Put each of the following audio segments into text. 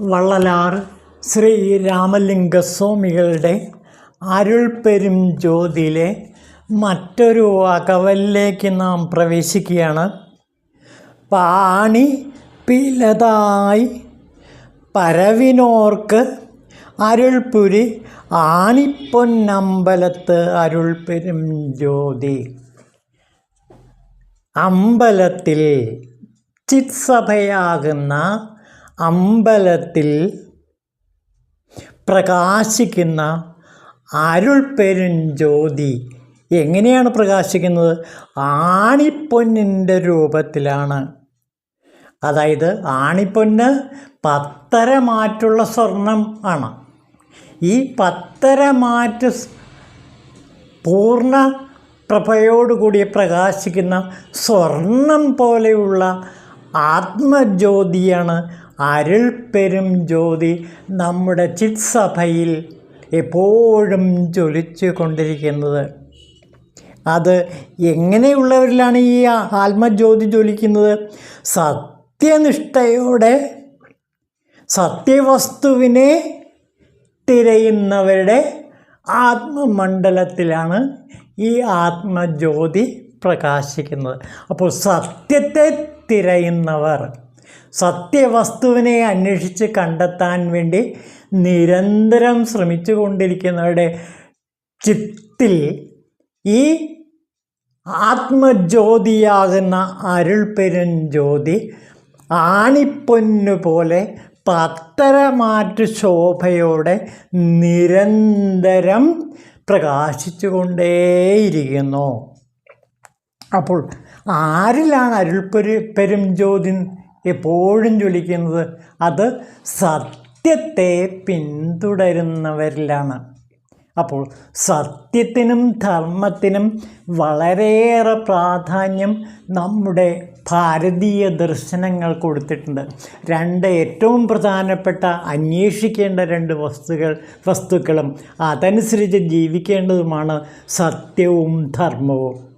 വള്ളലാർ ശ്രീ രാമലിംഗസ്വാമികളുടെ അരുൾപ്പെരും ജ്യോതിയിലെ മറ്റൊരു അകവലിലേക്ക് നാം പ്രവേശിക്കുകയാണ്. പാണി പിലതായി പരവിനോർക്ക് അരുൾപുരി ആണിപ്പൊന്നമ്പലത്ത് അരുൾപെരും ജ്യോതി. അമ്പലത്തിൽ ചിത്സഭയാകുന്ന അമ്പലത്തിൽ പ്രകാശിക്കുന്ന അരുൾപ്പെരും ജ്യോതി എങ്ങനെയാണ് പ്രകാശിക്കുന്നത്? ആണിപ്പൊന്നിന്റെ രൂപത്തിലാണ്. അതായത് ആണിപ്പൊന്ന് പത്തരമാറ്റുള്ള സ്വർണം ആണ്. ഈ പത്തരമാറ്റ് പൂർണ പ്രഭയോടുകൂടി പ്രകാശിക്കുന്ന സ്വർണം പോലെയുള്ള ആത്മജ്യോതിയാണ് അരുൾപ്പെരും ജ്യോതി നമ്മുടെ ചിത്സഭയിൽ എപ്പോഴും ജ്വലിച്ചു കൊണ്ടിരിക്കുന്നത്. അത് എങ്ങനെയുള്ളവരിലാണ് ഈ ആത്മജ്യോതി ജ്വലിക്കുന്നത്? സത്യനിഷ്ഠയോടെ സത്യവസ്തുവിനെ തിരയുന്നവരുടെ ആത്മമണ്ഡലത്തിലാണ് ഈ ആത്മജ്യോതി പ്രകാശിക്കുന്നത്. അപ്പോൾ സത്യത്തെ തിരയുന്നവർ സത്യവസ്തുവിനെ അന്വേഷിച്ച് കണ്ടെത്താൻ വേണ്ടി നിരന്തരം ശ്രമിച്ചു കൊണ്ടിരിക്കുന്നവരുടെ ചിത്തിൽ ഈ ആത്മജ്യോതിയാകുന്ന അരുൾപ്പെരും ജ്യോതി ആണിപ്പൊന്നു പോലെ പത്തരമാറ്റ് ശോഭയോടെ നിരന്തരം പ്രകാശിച്ചു കൊണ്ടേയിരിക്കുന്നു അപ്പോൾ ആരിലാണ് അരുൾപ്പെരു പെരും ജ്യോതി എപ്പോഴും ജ്വലിക്കുന്നത് അത് സത്യത്തെ പിന്തുടരുന്നവരിലാണ്. അപ്പോൾ സത്യത്തിനും ധർമ്മത്തിനും വളരെയേറെ പ്രാധാന്യം നമ്മുടെ ഭാരതീയ ദർശനങ്ങൾ കൊടുത്തിട്ടുണ്ട്. രണ്ട് ഏറ്റവും പ്രധാനപ്പെട്ട അന്വേഷിക്കേണ്ട രണ്ട് വസ്തുക്കൾ വസ്തുക്കളും അതനുസരിച്ച് ജീവിക്കേണ്ടതുമാണ് സത്യവും ധർമ്മവും.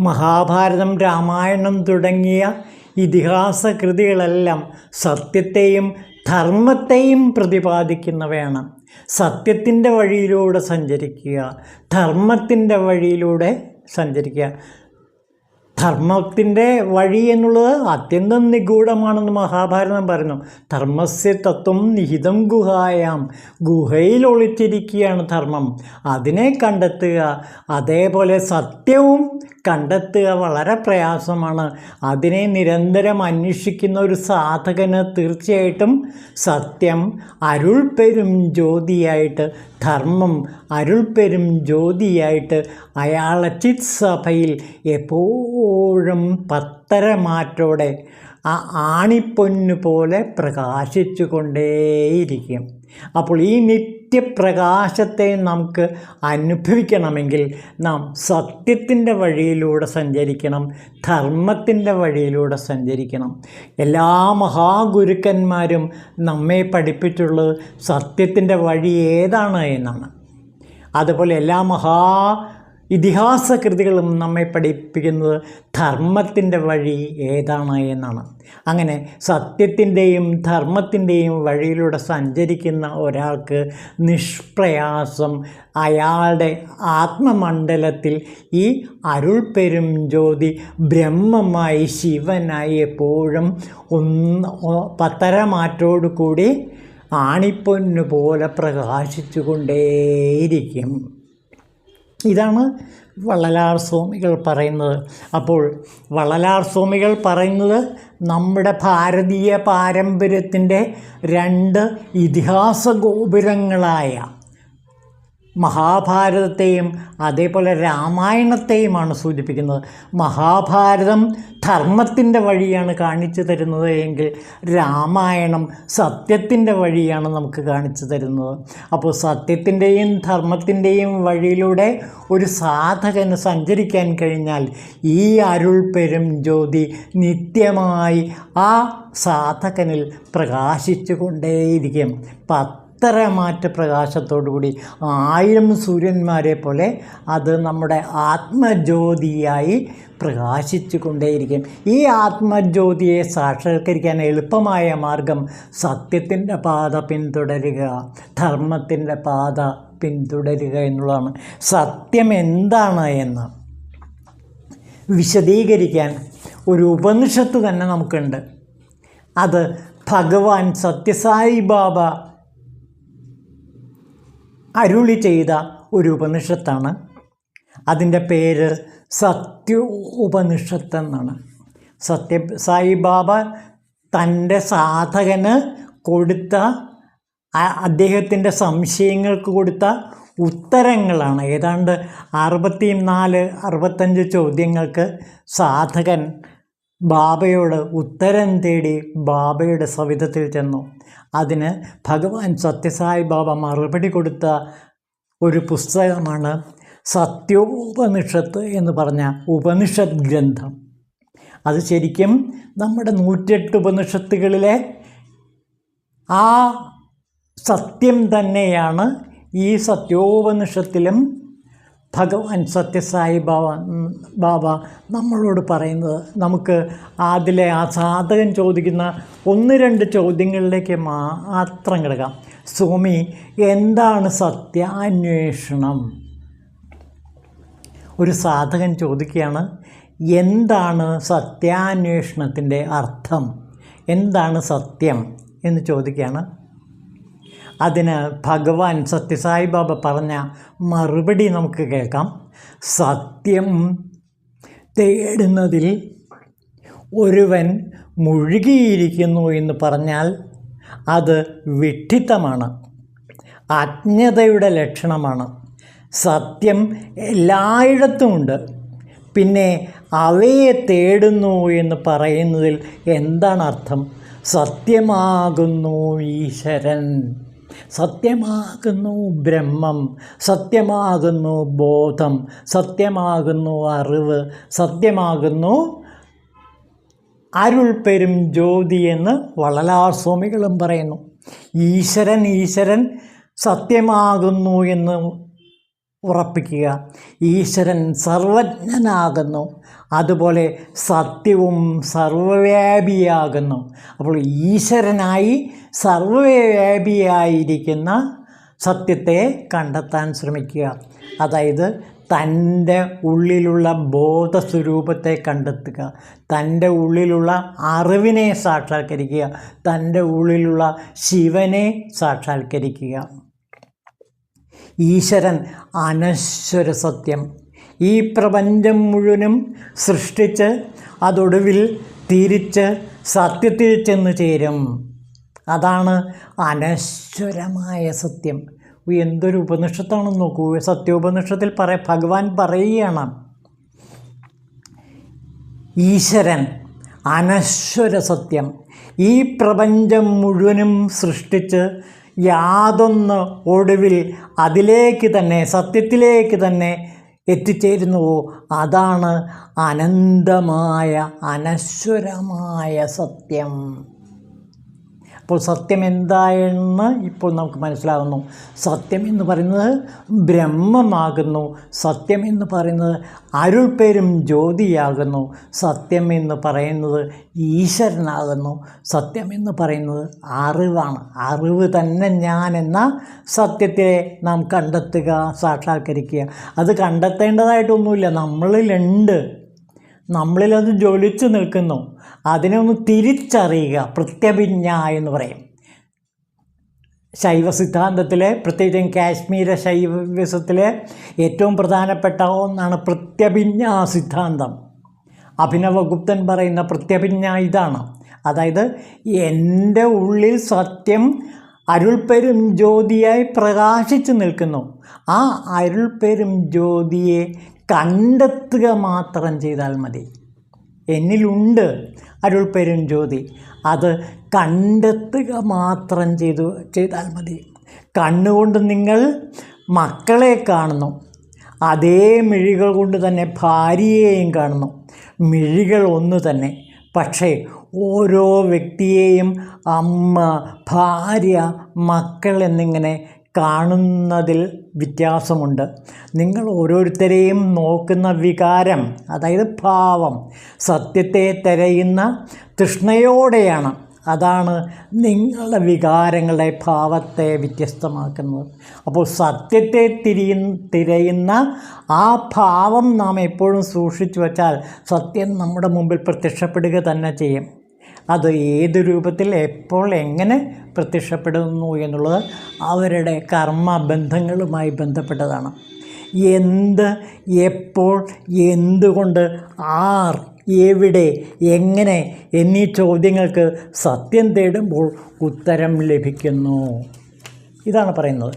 മഹാഭാരതം രാമായണം തുടങ്ങിയ ഇതിഹാസ കൃതികളെല്ലാം സത്യത്തെയും ധർമ്മത്തെയും പ്രതിപാദിക്കുന്നവയാണ്. സത്യത്തിന്റെ വഴിയിലൂടെ സഞ്ചരിക്കുക ധർമ്മത്തിന്റെ വഴിയിലൂടെ സഞ്ചരിക്കുക. ധർമ്മത്തിന്റെ വഴി എന്നുള്ളത് അത്യന്തം നിഗൂഢമാണെന്ന് മഹാഭാരതം പറയുന്നു. ധർമ്മസ്യ തത്വം നിഹിതം ഗുഹായാം. ഗുഹയിൽ ഒളിച്ചിരിക്കുകയാണ് ധർമ്മം. അതിനെ കണ്ടെത്തുക അതേപോലെ സത്യവും കണ്ടെത്തുക വളരെ പ്രയാസമാണ്. അതിനെ നിരന്തരം അന്വേഷിക്കുന്ന ഒരു സാധകന് തീർച്ചയായിട്ടും സത്യം അരുൾപ്പെരും ജ്യോതിയായിട്ട് ധർമ്മം അരുൾപ്പെരും ജ്യോതിയായിട്ട് അയാളെ ചിത് സഭയിൽ എപ്പോഴും പത്തരമാറ്റോടെ ആ ആണിപ്പൊന്നു പോലെ പ്രകാശിച്ചു കൊണ്ടേയിരിക്കും അപ്പോൾ ഈ നിത്യപ്രകാശത്തെ നമുക്ക് അനുഭവിക്കണമെങ്കിൽ നാം സത്യത്തിന്റെ വഴിയിലൂടെ സഞ്ചരിക്കണം ധർമ്മത്തിന്റെ വഴിയിലൂടെ സഞ്ചരിക്കണം. എല്ലാ മഹാഗുരുക്കന്മാരും നമ്മെ പഠിപ്പിച്ചുള്ളത് സത്യത്തിന്റെ വഴി ഏതാണ് എന്നാണ്. അതുപോലെ എല്ലാ മഹാ ഇതിഹാസ കൃതികളും നമ്മെ പഠിപ്പിക്കുന്നത് ധർമ്മത്തിന്റെ വഴി ഏതാണ് എന്നാണ്. അങ്ങനെ സത്യത്തിന്റെയും ധർമ്മത്തിന്റെയും വഴിയിലൂടെ സഞ്ചരിക്കുന്ന ഒരാൾക്ക് നിഷ്പ്രയാസം അയാളുടെ ആത്മമണ്ഡലത്തിൽ ഈ അരുൾപ്പെരും ജ്യോതി ബ്രഹ്മമായി ശിവനായി എപ്പോഴും ഒന്ന് പത്തരമാറ്റോടു കൂടി ആണിപ്പൊന്നു പോലെ പ്രകാശിച്ചു കൊണ്ടേയിരിക്കും ഇതാണ് വള്ളലാർ സ്വാമികൾ പറയുന്നത്. അപ്പോൾ വള്ളലാർ സ്വാമികൾ പറയുന്നത് നമ്മുടെ ഭാരതീയ പാരമ്പര്യത്തിന്റെ രണ്ട് ഇതിഹാസ ഗോപുരങ്ങളായ മഹാഭാരതത്തെയും അതേപോലെ രാമായണത്തെയുമാണ് സൂചിപ്പിക്കുന്നത്. മഹാഭാരതം ധർമ്മത്തിന്റെ വഴിയാണ് കാണിച്ചു തരുന്നത് എങ്കിൽ രാമായണം സത്യത്തിന്റെ വഴിയാണ് നമുക്ക് കാണിച്ചു തരുന്നത്. അപ്പോൾ സത്യത്തിന്റെയും ധർമ്മത്തിന്റെയും വഴിയിലൂടെ ഒരു സാധകന് സഞ്ചരിക്കാൻ കഴിഞ്ഞാൽ ഈ അരുൾ പെരും ജ്യോതി നിത്യമായി ആ സാധകനിൽ പ്രകാശിച്ചു കൊണ്ടേയിരിക്കും. പത്ത് ഉത്തരമാറ്റ പ്രകാശത്തോടുകൂടി ആയിരം സൂര്യന്മാരെ പോലെ അത് നമ്മുടെ ആത്മജ്യോതിയായി പ്രകാശിച്ചു കൊണ്ടേയിരിക്കും. ഈ ആത്മജ്യോതിയെ സാക്ഷാത്കരിക്കാൻ എളുപ്പമായ മാർഗം സത്യത്തിന്റെ പാത പിന്തുടരുക ധർമ്മത്തിന്റെ പാത പിന്തുടരുക എന്നുള്ളതാണ്. സത്യം എന്താണ് എന്ന് വിശദീകരിക്കാൻ ഒരു ഉപനിഷത്ത് തന്നെ നമുക്കുണ്ട്. അത് ഭഗവാൻ സത്യസായി ബാബ അരുളി ചെയ്ത ഒരു ഉപനിഷത്താണ്. അതിന്റെ പേര് സത്യ ഉപനിഷത്ത് എന്നാണ് സത്യ സായിബാബ തന്റെ സാധകന് കൊടുത്ത അദ്ദേഹത്തിന്റെ സംശയങ്ങൾക്ക് കൊടുത്ത ഉത്തരങ്ങളാണ്. ഏതാണ്ട് അറുപത്തി നാല് അറുപത്തഞ്ച് ചോദ്യങ്ങൾക്ക് സാധകൻ ബാബയോട് ഉത്തരം തേടി ബാബയുടെ സവിധത്തിൽ ചെന്നു. അതിന് ഭഗവാൻ സത്യസായി ബാബ മറുപടി കൊടുത്ത ഒരു പുസ്തകമാണ് സത്യോപനിഷത്ത് എന്ന് പറഞ്ഞ ഉപനിഷത് ഗ്രന്ഥം. അത് ശരിക്കും നമ്മുടെ നൂറ്റെട്ട് ഉപനിഷത്തുകളിലെ ആ സത്യം തന്നെയാണ് ഈ സത്യോപനിഷത്തിലും ഭഗവാൻ സത്യസായി ബാബ ബാബ നമ്മളോട് പറയുന്നത് നമുക്ക് അതിലെ ആ സാധകൻ ചോദിക്കുന്ന ഒന്ന് രണ്ട് ചോദ്യങ്ങളിലേക്ക് മാത്രം കിടക്കാം. സ്വാമി എന്താണ് സത്യാന്വേഷണം? ഒരു സാധകൻ ചോദിക്കുകയാണ് എന്താണ് സത്യാന്വേഷണത്തിന്റെ അർത്ഥം? എന്താണ് സത്യം? എന്ന് ചോദിക്കുകയാണ്. അതിന് ഭഗവാൻ സത്യസായി ബാബ പറഞ്ഞ മറുപടി നമുക്ക് കേൾക്കാം. സത്യം തേടുന്നതിൽ ഒരുവൻ മുഴുകിയിരിക്കുന്നു എന്ന് പറഞ്ഞാൽ അത് വിഡ്ഢിത്തമാണ് അജ്ഞതയുടെ ലക്ഷണമാണ്. സത്യം എല്ലായിടത്തുമുണ്ട് പിന്നെ അവയെ തേടുന്നു എന്ന് പറയുന്നതിൽ എന്താണ് അർത്ഥം? സത്യമാകുന്നു ഈശ്വരൻ. സത്യമാകുന്നു ബ്രഹ്മം സത്യമാകുന്നു ബോധം സത്യമാകുന്നു അറിവ് സത്യമാകുന്നു അരുൾ പെരും ജ്യോതി എന്ന് വളലാർ സ്വാമികളും പറയുന്നു. ഈശ്വരൻ ഈശ്വരൻ സത്യമാകുന്നു എന്ന് ഉറപ്പിക്കുക. ഈശ്വരൻ സർവജ്ഞനാകുന്നു. അതുപോലെ സത്യവും സർവവ്യാപിയാകുന്നു. അപ്പോൾ ഈശ്വരനായി സർവവ്യാപിയായിരിക്കുന്ന സത്യത്തെ കണ്ടെത്താൻ ശ്രമിക്കുക. അതായത് തന്റെ ഉള്ളിലുള്ള ബോധസ്വരൂപത്തെ കണ്ടെത്തുക. തന്റെ ഉള്ളിലുള്ള അറിവിനെ സാക്ഷാത്കരിക്കുക. തന്റെ ഉള്ളിലുള്ള ശിവനെ സാക്ഷാത്കരിക്കുക. ഈശ്വരൻ അനശ്വര സത്യം. ഈ പ്രപഞ്ചം മുഴുവനും സൃഷ്ടിച്ച് അതൊടുവിൽ തിരിച്ച് സത്യത്തിൽ ചെന്ന് ചേരും. അതാണ് അനശ്വരമായ സത്യം. എന്തൊരു ഉപനിഷത്താണെന്ന് നോക്കൂ. സത്യോപനിഷത്തിൽ പറയ ഭഗവാൻ പറയുകയാണ്. ഈശ്വരൻ അനശ്വര സത്യം. ഈ പ്രപഞ്ചം മുഴുവനും സൃഷ്ടിച്ച് യാതൊന്ന് ഒടുവിൽ അതിലേക്ക് തന്നെ സത്യത്തിലേക്ക് തന്നെ എത്തിച്ചേരുന്നുവോ? അതാണ് അനന്തമായ അനശ്വരമായ സത്യം. അപ്പോൾ സത്യം എന്തായെന്ന് ഇപ്പോൾ നമുക്ക് മനസ്സിലാകുന്നു. സത്യം എന്ന് പറയുന്നത് ബ്രഹ്മമാകുന്നു. സത്യം എന്ന് പറയുന്നത് അരുൾ പേരും ജ്യോതിയാകുന്നു. സത്യം എന്ന് പറയുന്നത് ഈശ്വരനാകുന്നു. സത്യം എന്ന് പറയുന്നത് അറിവാണ്. അറിവ് തന്നെ ഞാൻ എന്ന സത്യത്തെ നാം കണ്ടെത്തുക സാക്ഷാത്കരിക്കുക. അത് കണ്ടെത്തേണ്ടതായിട്ടൊന്നുമില്ല. നമ്മളിലുണ്ട്. നമ്മളിലത് ജ്വലിച്ചു നിൽക്കുന്നു. അതിനെ ഒന്ന് തിരിച്ചറിയുക. പ്രത്യഭിജ്ഞ എന്ന് പറയും. ശൈവ സിദ്ധാന്തത്തിലെ പ്രത്യേകിച്ചും കാശ്മീര ശൈവസത്തിലെ ഏറ്റവും പ്രധാനപ്പെട്ട ഒന്നാണ് പ്രത്യഭിജ്ഞാ സിദ്ധാന്തം. അഭിനവഗുപ്തൻ പറയുന്ന പ്രത്യഭിജ്ഞ ഇതാണ്. അതായത് എന്റെ ഉള്ളിൽ സത്യം അരുൾപ്പെരും ജ്യോതിയായി പ്രകാശിച്ചു നിൽക്കുന്നു. ആ അരുൾപ്പെരും ജ്യോതിയെ കണ്ടെത്തുക മാത്രം ചെയ്താൽ മതി. എന്നിലുണ്ട് അരുൾപ്പെരും ജ്യോതി. അത് കണ്ടെത്തുക മാത്രം ചെയ്തു ചെയ്താൽ മതി. കണ്ണുകൊണ്ട് നിങ്ങൾ മക്കളെ കാണുന്നു. അതേ മിഴികൾ കൊണ്ട് തന്നെ ഭാര്യയെയും കാണുന്നു. മിഴികൾ ഒന്ന് തന്നെ. പക്ഷേ ഓരോ വ്യക്തിയെയും അമ്മ ഭാര്യ മക്കൾ എന്നിങ്ങനെ കാണുന്നതിൽ വ്യത്യാസമുണ്ട്. നിങ്ങൾ ഓരോരുത്തരെയും നോക്കുന്ന വികാരം അതായത് ഭാവം സത്യത്തെ തിരയുന്ന തൃഷ്ണയോടെയാണ്. അതാണ് നിങ്ങളുടെ വികാരങ്ങളുടെ ഭാവത്തെ വ്യത്യസ്തമാക്കുന്നത്. അപ്പോൾ സത്യത്തെ തിരിയ തിരയുന്ന ആ ഭാവം നാം എപ്പോഴും സൂക്ഷിച്ചു വച്ചാൽ സത്യം നമ്മുടെ മുമ്പിൽ പ്രത്യക്ഷപ്പെടുക തന്നെ ചെയ്യും. അത് ഏത് രൂപത്തിൽ എപ്പോൾ എങ്ങനെ പ്രത്യക്ഷപ്പെടുന്നു എന്നുള്ളത് അവരുടെ കർമ്മബന്ധങ്ങളുമായി ബന്ധപ്പെട്ടതാണ്. എന്ത് എപ്പോൾ എന്തുകൊണ്ട് ആർ എവിടെ എങ്ങനെ എന്നീ ചോദ്യങ്ങൾക്ക് സത്യം തേടുമ്പോൾ ഉത്തരം ലഭിക്കുന്നു. ഇതാണ് പറയുന്നത്.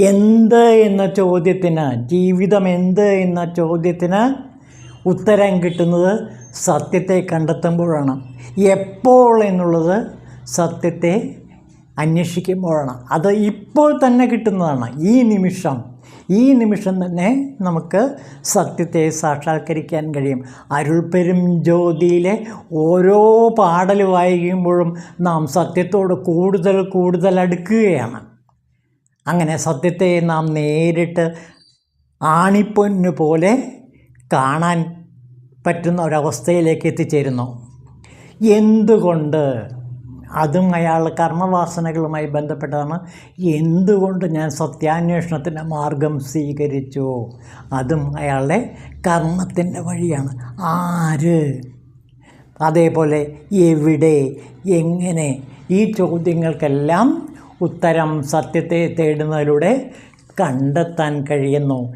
എന്ത് എന്ന ചോദ്യത്തിന് ജീവിതം എന്ത് എന്ന ചോദ്യത്തിന് ഉത്തരം കിട്ടുന്നത് സത്യത്തെ കണ്ടെത്തുമ്പോഴാണ്. എപ്പോൾ എന്നുള്ളത് സത്യത്തെ അന്വേഷിക്കുമ്പോഴാണ്. അത് ഇപ്പോൾ തന്നെ കിട്ടുന്നതാണ്. ഈ നിമിഷം ഈ നിമിഷം തന്നെ നമുക്ക് സത്യത്തെ സാക്ഷാത്കരിക്കാൻ കഴിയും. അരുൾപ്പെരും ജ്യോതിയിലെ ഓരോ പാടൽ വായിക്കുമ്പോഴും നാം സത്യത്തോട് കൂടുതൽ കൂടുതൽ അടുക്കുകയാണ്. അങ്ങനെ സത്യത്തെ നാം നേരിട്ട് ആണിപ്പൊന്നു പോലെ കാണാൻ പറ്റുന്ന ഒരവസ്ഥയിലേക്ക് എത്തിച്ചേരുന്നു. എന്തുകൊണ്ട്? അതും അയാൾ കർമ്മവാസനകളുമായി ബന്ധപ്പെട്ടതാണ്. എന്തുകൊണ്ട് ഞാൻ സത്യാന്വേഷണത്തിന്റെ മാർഗം സ്വീകരിച്ചു? അതും അയാളുടെ കർമ്മത്തിന്റെ വഴിയാണ്. ആര്? അതേപോലെ എവിടെ? എങ്ങനെ? ഈ ചോദ്യങ്ങൾക്കെല്ലാം ഉത്തരം സത്യത്തെ തേടുന്നതിലൂടെ കണ്ടെത്താൻ കഴിയുന്നു.